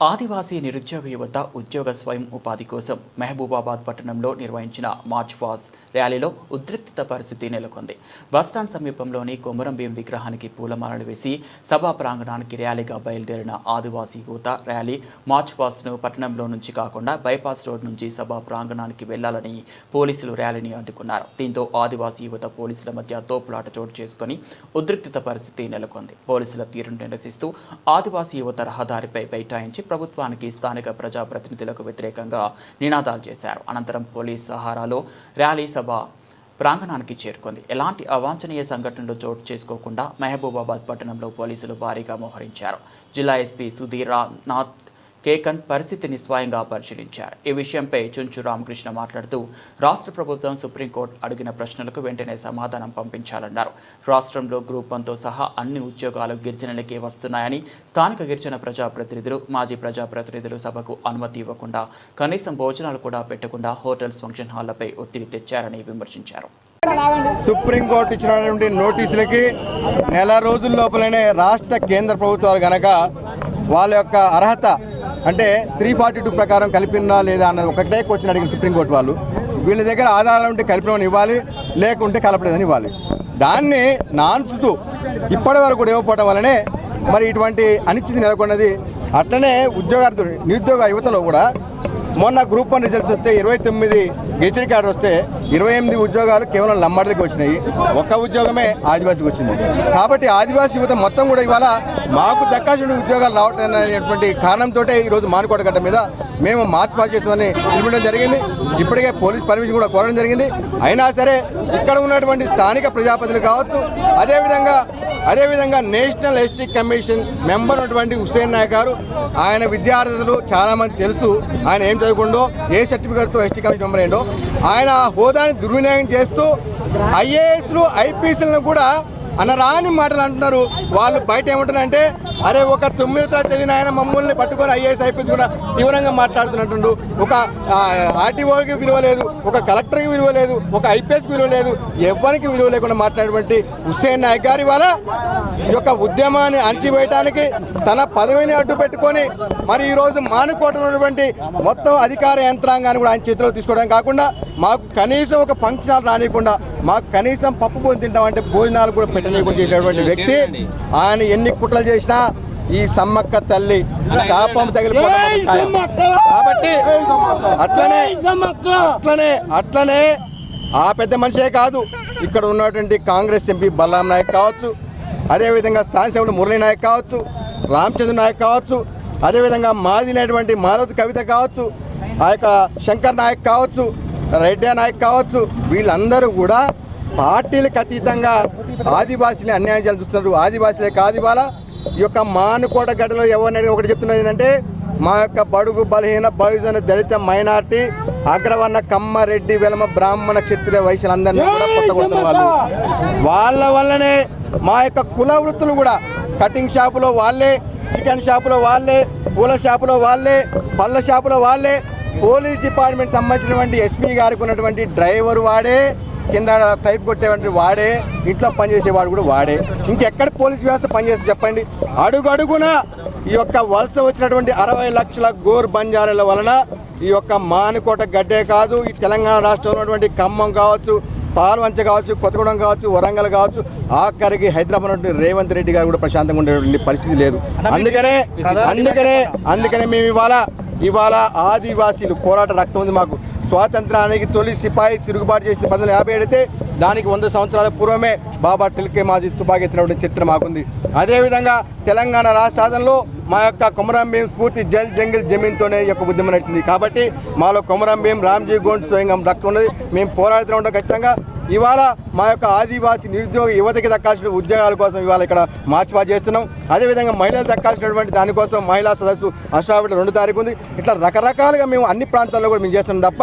ఆదివాసీ నిరుద్యోగ యువత ఉద్యోగ స్వయం ఉపాధి కోసం మహబూబాబాద్ పట్టణంలో నిర్వహించిన మార్చ్ ఫాస్ ర్యాలీలో ఉద్రిక్తత పరిస్థితి నెలకొంది. బస్టాండ్ సమీపంలోని కొమరంభీం విగ్రహానికి పూలమాలలు వేసి సభా ప్రాంగణానికి ర్యాలీగా బయలుదేరిన ఆదివాసీ యువత ర్యాలీ మార్చ్ ఫాస్ను పట్టణంలో నుంచి కాకుండా బైపాస్ రోడ్ నుంచి సభా ప్రాంగణానికి వెళ్ళాలని పోలీసులు ర్యాలీని అడ్డుకున్నారు. దీంతో ఆదివాసీ యువత పోలీసుల మధ్య తోపులాట చోటు చేసుకుని ఉద్రిక్తత పరిస్థితి నెలకొంది. పోలీసుల తీరును నిరసిస్తూ ఆదివాసీ యువత రహదారిపై బైఠాయించి ప్రభుత్వానికి స్థానిక ప్రజాప్రతినిధులకు వ్యతిరేకంగా నినాదాలు చేశారు. అనంతరం పోలీస్ సహారాలో ర్యాలీ సభ ప్రాంగణానికి చేరుకుంది. ఎలాంటి అవాంఛనీయ సంఘటనలు చోటు చేసుకోకుండా మహబూబాబాద్ పట్టణంలో పోలీసులు భారీగా మోహరించారు. జిల్లా ఎస్పీ సుధీర్ నాథ్ కేకన్ పరిస్థితిని స్వయంగా పరిశీలించారు. ఈ విషయంపై చుంచు రామకృష్ణ మాట్లాడుతూ రాష్ట్ర ప్రభుత్వం సుప్రీంకోర్టు అడిగిన ప్రశ్నలకు వెంటనే సమాధానం పంపించాలన్నారు. రాష్ట్రంలో గ్రూప్ వన్తో సహా అన్ని ఉద్యోగాలు గిరిజనులకే వస్తున్నాయని స్థానిక గిరిజన ప్రజాప్రతినిధులు మాజీ ప్రజాప్రతినిధులు సభకు అనుమతి ఇవ్వకుండా కనీసం భోజనాలు కూడా పెట్టకుండా హోటల్స్ ఫంక్షన్ హాళ్ళపై ఒత్తిడి తెచ్చారని విమర్శించారు. సుప్రీంకోర్టు ఇచ్చినటువంటి నోటీసులకి నెల రోజుల లోపలనే రాష్ట్ర కేంద్ర ప్రభుత్వాలు గనక వాళ్ళ యొక్క అర్హత అంటే త్రీ ఫార్టీ టూ ప్రకారం కలిపినా లేదా అన్నది ఒకటే క్వశ్చన్ అడిగిన సుప్రీంకోర్టు వాళ్ళు. వీళ్ళ దగ్గర ఆధారాలు ఉంటే కలిపినని ఇవ్వాలి లేకుంటే కలపలేదని ఇవ్వాలి. దాన్ని నాన్చుతూ ఇప్పటి వరకు కూడా ఇవ్వకపోవడం వల్లనే మరి ఇటువంటి అనిశ్చితి నెలకొన్నది. అట్లనే ఉద్యోగార్థులు నిరుద్యోగ యువతలో కూడా మొన్న గ్రూప్ వన్ రిజల్ట్స్ వస్తే ఇరవై తొమ్మిది గెజిటెడ్ కార్డు వస్తే ఇరవై ఎనిమిది ఉద్యోగాలు కేవలం లంబాడికి వచ్చినాయి. ఒక్క ఉద్యోగమే ఆదివాసీకి వచ్చింది. కాబట్టి ఆదివాసీ యువత మొత్తం కూడా ఇవాళ మాకు దక్కాల్సిన ఉద్యోగాలు రావటం అనేటువంటి కారణంతో ఈరోజు మానుకోట గడ్డ మీద మేము మార్చ్ పాస్ చేస్తామని ఇవ్వడం జరిగింది. ఇప్పటికే పోలీస్ పర్మిషన్ కూడా కోరడం జరిగింది. అయినా సరే ఇక్కడ ఉన్నటువంటి స్థానిక ప్రజాపతిని కావచ్చు అదేవిధంగా అదేవిధంగా నేషనల్ ఎస్టీ కమిషన్ మెంబర్ ఉన్నటువంటి హుసేన్ నాయక్ గారు ఆయన విద్యార్థులు చాలామంది తెలుసు ఆయన ఏం చదువుకుండో ఏ సర్టిఫికేట్తో ఎస్టీ కమిషన్ మెంబర్ అయ్యిండో ఆయన హోదా హోదాని దుర్వినియోగం చేస్తూ ఐఏఎస్లు ఐపీఎస్లను కూడా అనరాని మాటలు అంటున్నారు. వాళ్ళు బయట ఏమంటున్నారంటే అరే ఒక తొమ్మిది తరగతి చదివిన ఆయన మమ్మల్ని పట్టుకొని ఐఏఎస్ ఐపీఎస్ కూడా తీవ్రంగా మాట్లాడుతున్నట్టుండు. ఒక ఆర్టీఓకి విలువ లేదు ఒక కలెక్టర్కి విలువ లేదు ఒక ఐపీఎస్కి విలువ లేదు. ఎవరికి విలువ లేకుండా మాట్లాడేటువంటి హుస్సేన్ నాయక్ గారి వల్ల ఈ యొక్క ఉద్యమాన్ని అణచివేయటానికి తన పదవిని అడ్డు పెట్టుకొని మరి ఈరోజు మానుకోట మొత్తం అధికార యంత్రాంగాన్ని కూడా ఆయన చేతిలో తీసుకోవడం కాకుండా మాకు కనీసం ఒక ఫంక్షన్ రానియకుండా మాకు కనీసం పప్పు భోజనం తింటామంటే భోజనాలు కూడా పెట్టలేకుండా చేసినటువంటి వ్యక్తి ఆయన ఎన్ని కుట్రలు చేసినా ఈ సమ్మక్క తల్లి శాపం తగిలిపోవడం. కాబట్టి అట్లనే అట్లనే అట్లనే ఆ పెద్ద మనిషే కాదు ఇక్కడ ఉన్నటువంటి కాంగ్రెస్ ఎంపీ బల్లాం నాయక్ కావచ్చు అదేవిధంగా శాసనసభ్యుడు మురళీ నాయక్ కావచ్చు రామచంద్ర నాయక్ కావచ్చు అదేవిధంగా మాదినటువంటి మాలవతి కవిత కావచ్చు ఆ యొక్క శంకర్ నాయక్ కావచ్చు రెడ్డి నాయక్ కావచ్చు వీళ్ళందరూ కూడా పార్టీలకు అతీతంగా ఆదివాసీని అన్యాయం చేయాలని చూస్తున్నారు. ఆదివాసీలే కాదు ఇవాళ ఈ యొక్క మానుకోట గడ్డలో ఎవరినైనా ఒకటి చెప్తున్నది ఏంటంటే మా యొక్క బడుగు బలహీన బహుజన దళిత మైనార్టీ అగ్రవర్ణ కమ్మ రెడ్డి వెలమ బ్రాహ్మణ క్షత్రియ వయసులందరినీ కూడా కొట్టగొడుతున్న వాళ్ళు. వాళ్ళ వల్లనే మా యొక్క కుల వృత్తులు కూడా కటింగ్ షాపులో వాళ్ళే చికెన్ షాపులో వాళ్ళే పూల షాపులో వాళ్ళే పళ్ళ షాపులో వాళ్ళే పోలీస్ డిపార్ట్మెంట్ సంబంధించినటువంటి ఎస్పీ గారికి ఉన్నటువంటి డ్రైవర్ వాడే కింద టైప్ కొట్టేటువంటి వాడే ఇంట్లో పనిచేసేవాడు కూడా వాడే. ఇంకెక్కడ పోలీస్ వ్యవస్థ పనిచేస్తే చెప్పండి? అడుగు అడుగున ఈ యొక్క వలస వచ్చినటువంటి అరవై లక్షల గోర్ బంజారాల వలన ఈ యొక్క మానుకోట గడ్డే కాదు ఈ తెలంగాణ రాష్ట్రంలో ఉన్నటువంటి ఖమ్మం కావచ్చు పాల్వంచ కావచ్చు కొత్తగూడెం కావచ్చు వరంగల్ కావచ్చు ఆఖరికి హైదరాబాద్ రేవంత్ రెడ్డి గారు కూడా ప్రశాంతంగా ఉండేటువంటి పరిస్థితి లేదు. అందుకనే అందుకనే అందుకనే మేము ఇవాళ ఇవాళ ఆదివాసీలు పోరాట రక్తం ఉంది మాకు. స్వాతంత్రానికి తొలి సిపాయి తిరుగుబాటు చేసిన పంతొమ్మిది యాభై ఏడైతే దానికి వంద సంవత్సరాల పూర్వమే బాబా టిల్కే మాజీ తుపాకెత్తినటువంటి చరిత్ర మాకుంది. అదేవిధంగా తెలంగాణ రాష్ట్ర సాధనలో మా యొక్క కొమరం భీం స్ఫూర్తి జల్ జంగిల్ జమీన్తోనే యొక్క ఉద్యమం నడిచింది. కాబట్టి మాలో కొమరం భీం రామ్జీ గోండ్ స్వయంగా రక్తం ఉన్నది. మేము పోరాడుతూ ఉంటాం ఖచ్చితంగా. ఇవాళ మా యొక్క ఆదివాసీ నిరుద్యోగ యువతకి దక్కాల్సిన ఉద్యోగాల కోసం ఇవాళ ఇక్కడ మార్చ్ పాస్ చేస్తున్నాం. అదేవిధంగా మహిళలు దక్కాల్సినటువంటి దానికోసం మహిళా సదస్సు అష్టావిడ రెండు తారీఖు ఉంది. ఇట్లా రకరకాలుగా మేము అన్ని ప్రాంతాల్లో కూడా మేము చేస్తున్నాం తప్ప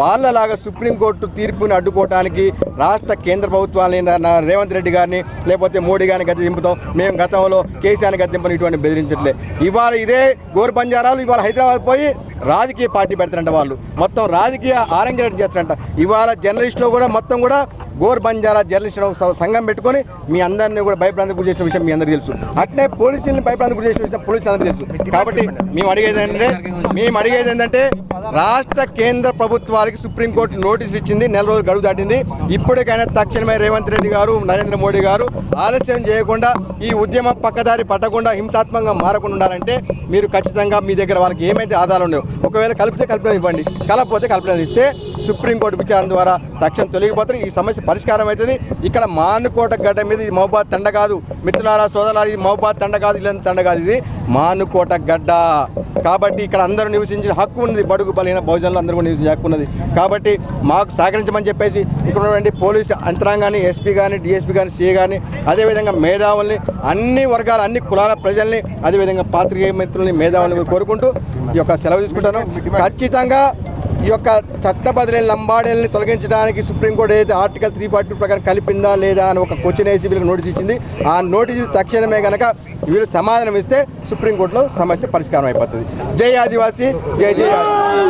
వాళ్ళలాగా సుప్రీంకోర్టు తీర్పుని అడ్డుకోవడానికి రాష్ట్ర కేంద్ర ప్రభుత్వాన్ని రేవంత్ రెడ్డి గారిని లేకపోతే మోడీ గారిని గతి దింపుతాం మేము గతంలో కేసీఆర్ని గతి దింపని ఇటువంటి బెదిరించట్లే. ఇవాళ ఇదే గోరు బంజారాలు ఇవాళ హైదరాబాద్ పోయి రాజకీయ పార్టీ పెడతారంట వాళ్ళు. మొత్తం రాజకీయ ఆరంగేట్ చేస్తారంట. ఇవాళ జర్నలిస్టులో కూడా మొత్తం కూడా గోర్ బంజారా జర్నలిస్ట్ సంఘం పెట్టుకొని మీ అందరినీ కూడా భయప్రాంతం గురి చేసిన విషయం మీ అందరికీ తెలుసు. అట్నే పోలీసుల్ని భయప్రాంతం గురి చేసిన విషయం పోలీసులు అందరికీ తెలుసు. కాబట్టి మేము అడిగేది ఏంటంటే మేము అడిగేది ఏంటంటే రాష్ట్ర కేంద్ర వాళ్ళకి సుప్రీంకోర్టు నోటీసులు ఇచ్చింది నెల రోజులు గడువు దాటింది. ఇప్పటికైనా తక్షణమే రేవంత్ రెడ్డి గారు నరేంద్ర మోడీ గారు ఆలస్యం చేయకుండా ఈ ఉద్యమం పక్కదారి పట్టకుండా హింసాత్మకంగా మారకుండా ఉండాలంటే మీరు ఖచ్చితంగా మీ దగ్గర వాళ్ళకి ఏమైతే ఆధారాలు ఉన్నాయో ఒకవేళ కలిపితే కల్పన ఇవ్వండి. కలపపోతే కల్పన ఇస్తే సుప్రీంకోర్టు విచారణ ద్వారా తక్షణం తొలగిపోతారు ఈ సమస్య పరిష్కారం అవుతుంది. ఇక్కడ మానుకోట గడ్డ మీద ఇది మహబాద్ తండ కాదు. మిత్రులారా సోదరాలు ఇది మహబాద్ తండ కాదు ఇలా తండ కాదు ఇది. మానుకోట గడ్డ. కాబట్టి ఇక్కడ అందరూ నివసించే హక్కు ఉన్నది. బడుగు బలైన బహుజనులు అందరూ కూడా నివసించే హక్కు ఉన్నది. కాబట్టి మాకు సహకరించమని చెప్పేసి ఇక్కడ ఉన్నటువంటి పోలీసు యంత్రాంగాన్ని ఎస్పీ కానీ డిఎస్పీ కానీ సిఏ కానీ అదేవిధంగా మేధావుల్ని అన్ని వర్గాల అన్ని కులాల ప్రజల్ని అదేవిధంగా పాత్రికేయ మిత్రుల్ని మేధావుల్ని కోరుకుంటూ ఈ యొక్క సెలవు తీసుకుంటాను. ఖచ్చితంగా ఈ యొక్క చట్ట బదిలీల లంబాడీలని తొలగించడానికి సుప్రీంకోర్టు ఏదైతే ఆర్టికల్ త్రీ ఫార్టీ ప్రకారం కలిపిందా లేదా అని ఒక క్వశ్చన్ వేసి వీళ్ళకి నోటీస్ ఇచ్చింది. ఆ నోటీస్ తక్షణమే కనుక వీళ్ళు సమాధానం ఇస్తే సుప్రీంకోర్టులో సమస్య పరిష్కారం అయిపోతుంది. జై ఆదివాసీ జై జై ఆదివాసీ.